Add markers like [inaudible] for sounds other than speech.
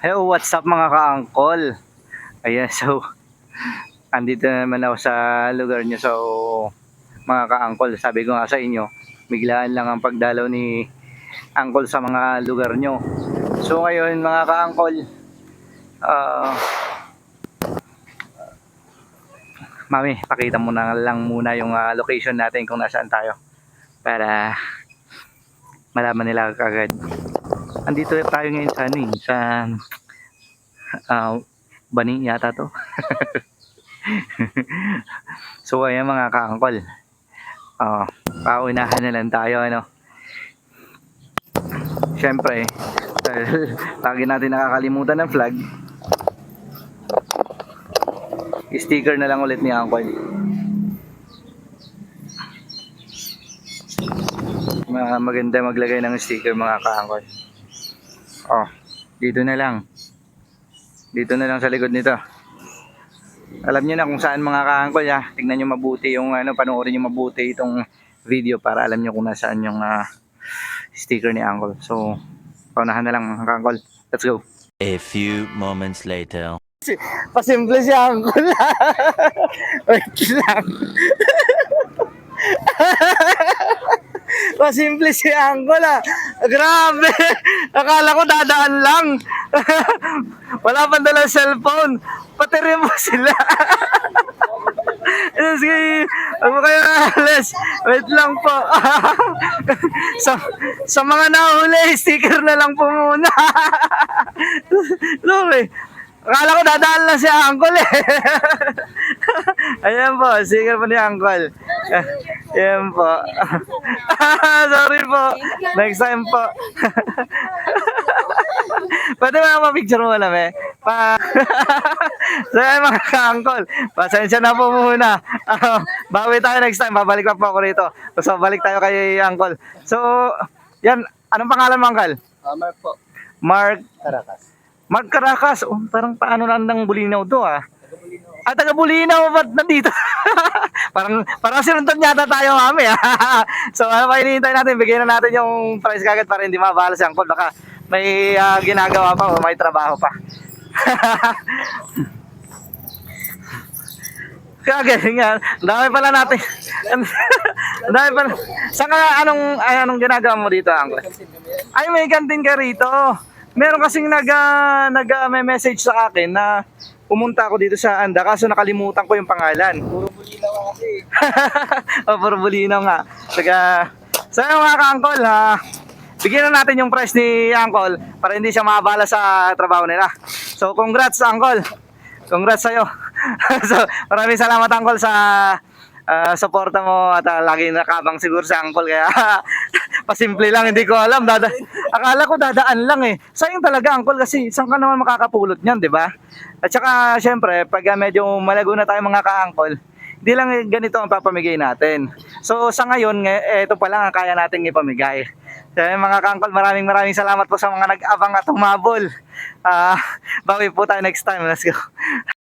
Hello, what's up mga ka-angkol? Ayan, [laughs] so, andito naman ako sa lugar nyo. So, mga ka-angkol, sabi ko nga sa inyo, biglaan lang ang pagdalaw ni angkol sa mga lugar nyo. So, ngayon mga ka-angkol, ah, Mami, pakita mo na lang muna yung ah, location natin kung nasaan tayo para malaman nila kagad. Andito tayo ngayon sa ano eh, sa ah, Bani yata to. [laughs] so ayan mga kaangkol. Ah, paunahan na lang tayo ano. Siyempre, [laughs] lagi natin nakakalimutan ng flag. Sticker na lang ulit ni Angkol. Ma maganda maglagay ng sticker mga kaangkol. Oh, dito na lang. Dito na lang sa likod nito. Alam niyo na kung saan mga kaangkol ha. Tingnan niyo mabuti yung ano, panoorin niyo mabuti itong video para alam niyo kung nasaan yung ah, sticker ni Angkol. So, paunahan na lang mga kaangkol. Let's go. A few moments later. Pasimple si Angkol. [laughs] Wait lang. [laughs] Pasimple si Angkol ah. Grabe. Akala ko dadaan lang. [laughs] Wala pang dalang cellphone. Patiri [laughs] mo sila. Sige, ako kayo alas. Wait lang po. [laughs] sa, sa mga nahuli, sticker na lang po muna. Sorry. Akala ko dadaan lang si Uncle eh. Ayan po, sticker po ni Uncle. Ayan po. [laughs] Sorry po. Next time po. [laughs] Pwede ba ma-picture mo na, me? Pa... [laughs] so, ayan mga ka-uncle. Pasensya na po muna. Ah, bawi tayo next time. Babalik pa po ako rito. So, balik tayo kay uncle. So, yan. Anong pangalan mo, uncle? Amar po. Mark Caracas. Mark Caracas. Oh, parang paano nandang Bulinaw to ah. Ah, taga Bulinaw, ba't nandito? [laughs] parang, parang sinundan yata tayo mami [laughs] ah. so, ano pa hinihintay natin? Bigyan na natin yung price kagad para hindi mabahala si Uncle. Baka may ah, ginagawa pa o may trabaho pa. [laughs] Kaya ganyan. Ang Dami pala natin. Ang dami pala. Saan ka, anong, anong ginagawa mo dito, Uncle? Ay, may kantin ka rito. Meron kasing nag, ah, nag ah, may message sa akin na pumunta ako dito sa Anda kaso nakalimutan ko yung pangalan. [laughs] Puro bulinaw ako kasi. o, puro bulinaw nga. Saka, so yun mga ka-uncle ha, bigyan na natin yung price ni uncle para hindi siya maabala sa trabaho nila. So, congrats uncle. Congrats sa'yo. [laughs] so, maraming salamat uncle sa ah, suporta mo at ah, lagi nakabang siguro sa uncle kaya [laughs] pasimple lang hindi ko alam dada akala ko dadaan lang eh sayang talaga uncle kasi saan ka naman makakapulot niyan di ba at saka syempre pag ah, medyo malago na tayo mga ka-uncle hindi lang ganito ang papamigay natin. So sa ngayon, eh, ito pa lang ang kaya nating ipamigay. So yun, mga kangkol, maraming maraming salamat po sa mga nag-abang at humabol. Ah, bawi po tayo next time. Let's go.